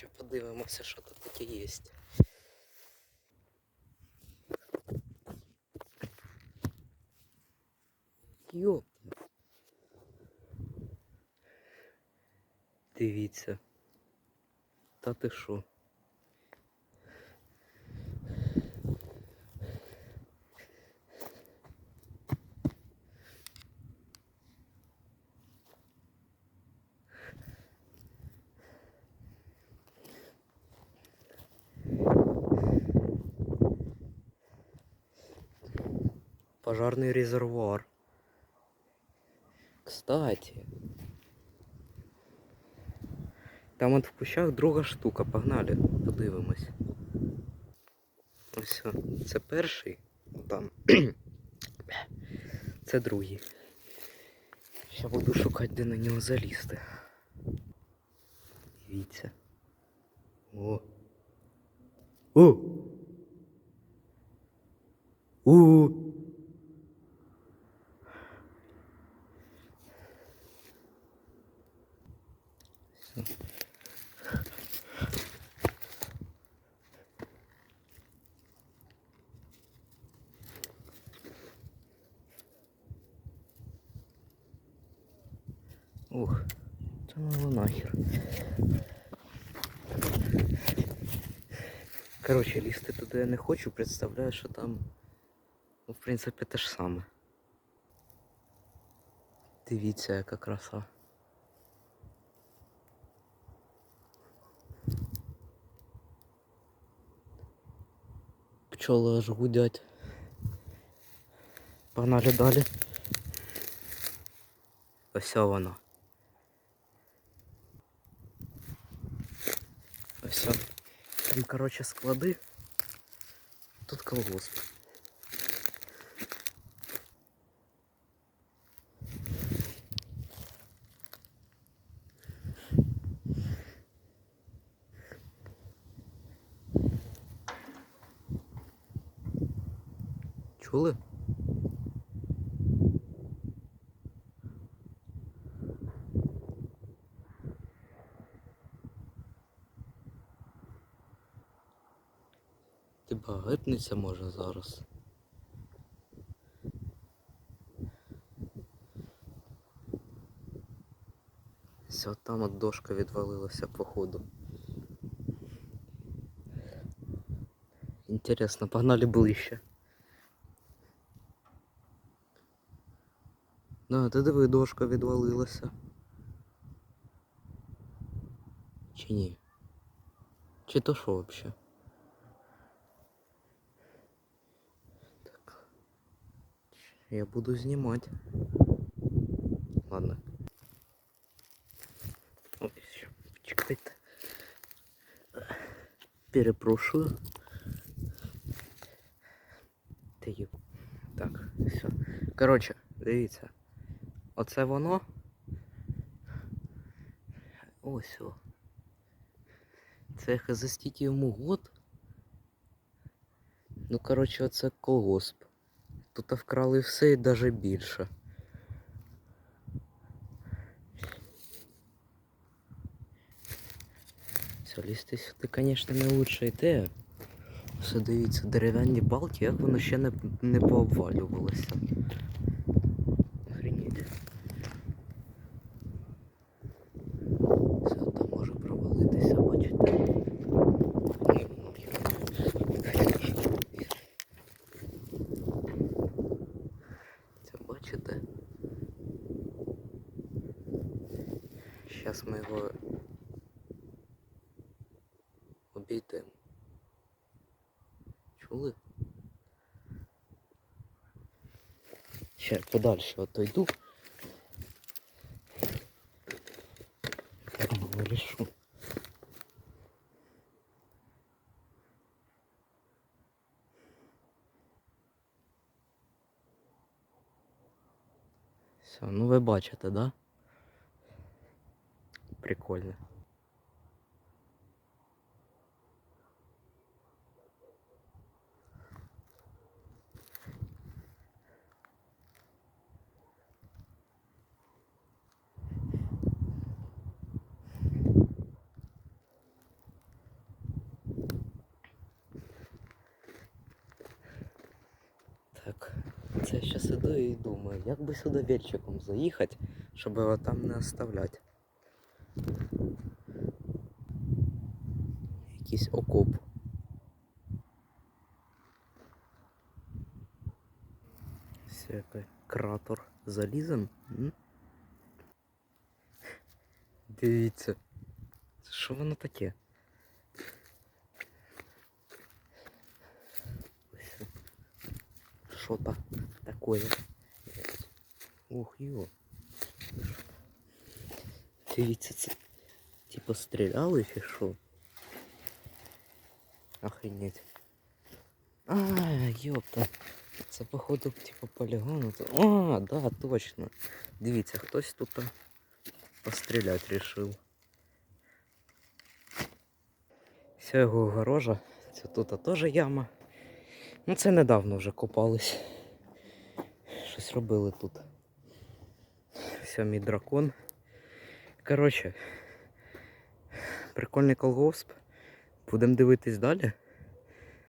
Ще подивимося, що тут таке є. Йоп. Дивіться. Та ти що? Пожарный резервуар. Кстати. Там от в кущах друга штука. Погнали, подивимось. Ось, це перший. Там. Це другий. Ще буду шукати, де на нього залізти. Дивіться. О. О! О! Ух, це ну нахер. Короче, лізти туди я не хочу, представляю, що там, ну, в принципі, те ж саме. Дивіться, яка краса. Пчоли аж гудять. Погнали далі. Ось воно. О. Там, короче, склади. Тут колгосп. Чули? Ти багатниця може зараз. Все, там от дошка відвалилася походу. Інтересно, погнали ближче. Да, ти диви, дошка відвалилася. Чи ні? Чи то що взагалі? Так. Я буду знімати. Ладно. Ой, ще почекайте. Перепрошую. Та ю. Так, все. Коротше, дивіться. Оце воно. Ось о. Це стільки йому год. Ну, коротше, оце колгосп. Тут вкрали все і навіть більше. Все, лізти сюди, звісно, не лучша ідея. Все дивіться, дерев'яні балки, як воно ще не, не пообвалювалося. Охренеть. Все, там може провалитися, бачите. Це бачите? Зараз ми його обійдемо. Чули? Ще подальше отойду. Я вирішу. Все, ви бачите, да? Прикольно. Так. Я зараз іду і думаю, як би сюди вільчиком заїхати, щоб його там не оставляти. Якийсь окоп. Всякий кратер залізем. М? Дивіться. Що воно таке? Ось. Що-то такое. Ух, йо. Дивіться, це типа стріляли чи? Охренеть. А, ёпта. Це походу типа полігон. Це- А, да, точно. Дивіться, хтось тут а, постріляти рішив. Вся його огорожа. Тут теж яма. Ну це недавно вже копались. Щось робили тут. Все, дракон. Коротше, прикольний колгосп. Будемо дивитись далі.